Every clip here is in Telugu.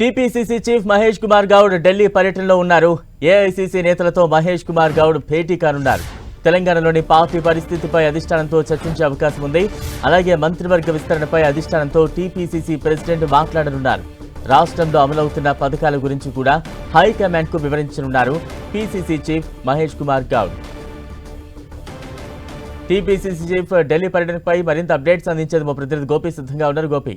టీపీసీసీ చీఫ్ మహేష్ కుమార్ గౌడ్ ఢిల్లీ పర్యటనలో ఉన్నారు. ఏఐసీసీ నేతలతో మహేష్ కుమార్ గౌడ్ భేటీ కానున్నారు. తెలంగాణలోని పార్టీ పరిస్థితిపై అధిష్టానంతో చర్చించే అవకాశం ఉంది. అలాగే మంత్రివర్గ విస్తరణపై అధిష్టానంతో టీపీసీసీ ప్రెసిడెంట్ మాట్లాడనున్నారు. రాష్ట్రంలో అమలవుతున్న పథకాల గురించి కూడా హైకమాండ్కు వివరించనున్నారు PCC chief Mahesh Kumar Goud. TPCC chief Delhi పర్యటనపై మరింత అప్డేట్స్ అందించేది మా ప్రతినిధి గోపి సిద్ధంగా ఉన్నారు. గోపి.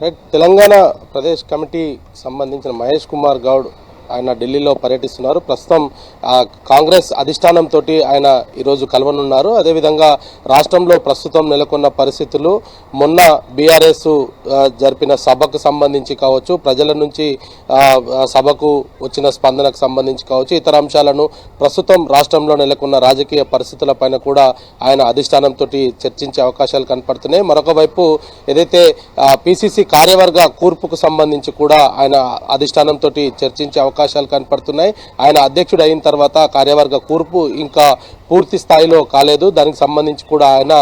రైట్ తెలంగాణ ప్రదేశ్ కమిటీ సంబంధించిన మహేష్ కుమార్ గౌడ్ ఆయన ఢిల్లీలో పర్యటిస్తున్నారు. ప్రస్తుతం కాంగ్రెస్ అధిష్టానంతో ఆయన ఈరోజు కలవనున్నారు. అదేవిధంగా రాష్ట్రంలో ప్రస్తుతం నెలకొన్న పరిస్థితులు మొన్న బీఆర్ఎస్ జరిపిన సభకు సంబంధించి కావచ్చు ప్రజల నుంచి సభకు వచ్చిన స్పందనకు సంబంధించి కావచ్చు ఇతర అంశాలను ప్రస్తుతం రాష్ట్రంలో నెలకొన్న రాజకీయ పరిస్థితులపైన కూడా ఆయన అధిష్టానంతో చర్చించే అవకాశాలు కనపడుతున్నాయి. మరొక వైపు ఏదైతే పిసిసి కార్యవర్గ కూర్పుకు సంబంధించి కూడా ఆయన అధిష్టానంతో చర్చించే అవకాశాలు కనపడుతున్నాయి. ఆయన అధ్యక్షుడు అయిన తర్వాత కార్యవర్గ కూర్పు ఇంకా పూర్తి స్థాయిలో కాలేదు. దానికి సంబంధించి కూడా ఆయన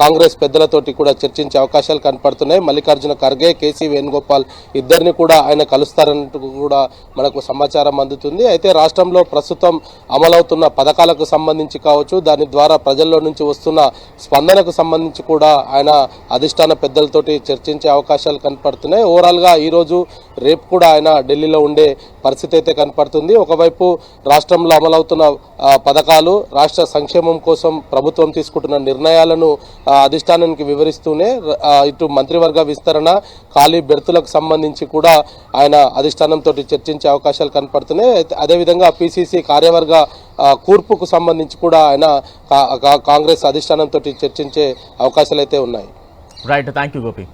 కాంగ్రెస్ పెద్దలతోటి కూడా చర్చించే అవకాశాలు కనపడుతున్నాయి. మల్లికార్జున ఖర్గే కేసీ వేణుగోపాల్ ఇద్దరిని కూడా ఆయన కలుస్తారంటూ కూడా మనకు సమాచారం అందుతుంది. అయితే రాష్ట్రంలో ప్రస్తుతం అమలవుతున్న పథకాలకు సంబంధించి కావచ్చు దాని ద్వారా ప్రజల్లో నుంచి వస్తున్న స్పందనకు సంబంధించి కూడా ఆయన అధిష్టాన పెద్దలతోటి చర్చించే అవకాశాలు కనపడుతున్నాయి. ఓవరాల్గా ఈరోజు రేపు కూడా ఆయన ఢిల్లీలో ఉండే పరిస్థితి అయితే కనపడుతుంది. ఒకవైపు రాష్ట్రంలో అమలవుతున్న పథకాలు రాష్ట్ర సంక్షేమం కోసం ప్రభుత్వం తీసుకుంటున్న నిర్ణయాలను అధిష్టానానికి వివరిస్తూనే ఇటు మంత్రివర్గ విస్తరణ ఖాళీ బెర్తులకు సంబంధించి కూడా ఆయన అధిష్టానంతో చర్చించే అవకాశాలు కనపడుతున్నాయి. అదేవిధంగా పిసిసి కార్యవర్గ కూర్పుకు సంబంధించి కూడా ఆయన కా- కాంగ్రెస్ అధిష్టానంతో చర్చించే అవకాశాలు అయితే ఉన్నాయి. Right thank you Gopi